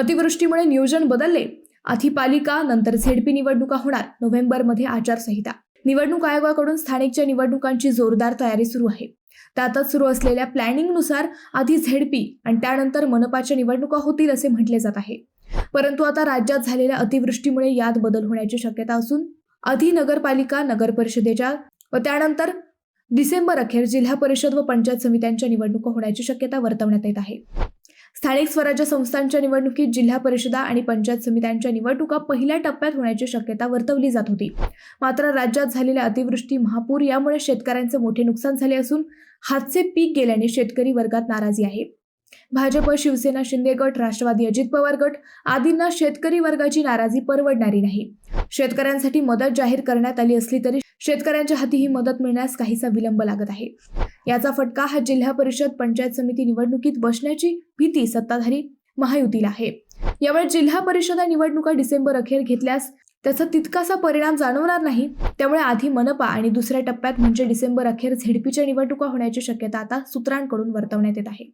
अतिवृष्टीमुळे नियोजन बदलले. आधी पालिका नंतर झेडपी निवडणुका होणार. नोव्हेंबरमध्ये आचारसंहिता. निवडणूक आयोगाकडून स्थानिकच्या निवडणुकांची जोरदार तयारी सुरू आहे. त्यातच सुरू असलेल्या प्लॅनिंगनुसार आधी झेडपी आणि त्यानंतर मनपाच्या निवडणुका होतील असे म्हटले जात आहे. परंतु आता राज्यात झालेल्या अतिवृष्टीमुळे यात बदल होण्याची शक्यता असून आधी नगरपालिका नगर परिषदेच्या व त्यानंतर डिसेंबर अखेर जिल्हा परिषद व पंचायत समित्यांच्या निवडणुका होण्याची शक्यता वर्तवण्यात येत आहे. स्थानिक स्वराज्य संस्थांच्या निवडणुकीत जिल्हा परिषदा आणि पंचायत समित्यांच्या निवडणुका पहिल्या टप्प्यात होण्याची शक्यता वर्तवली जात होती. मात्र राज्यात झालेल्या अतिवृष्टी महापूर यामुळे शेतकऱ्यांचे मोठे नुकसान झाले असून हातचे पीक गेल्याने शेतकरी वर्गात नाराजी आहे. भाजप शिवसेना शिंदे गट राष्ट्रवादी अजित पवार गट आदींना शेतकरी वर्गाची नाराजी परवडणारी नाही. शेतकऱ्यांसाठी मदत जाहीर करण्यात आली असली तरी शेतकऱ्यांच्या हाती ही मदत मिळण्यास काहीसा विलंब लागत आहे. याचा फटका हा जिल्हा परिषद पंचायत समिती निवडणुकीत बसण्याची भीती सत्ताधारी महायुतीला आहे. यावेळी जिल्हा परिषदा निवडणुका डिसेंबर अखेर घेतल्यास त्याचा तितकासा परिणाम जाणवणार नाही त्यामुळे आधी मनपा आणि दुसऱ्या टप्प्यात म्हणजे डिसेंबर अखेर झेडपीच्या निवडणुका होण्याची शक्यता आता सूत्रांकडून वर्तवण्यात येत आहे.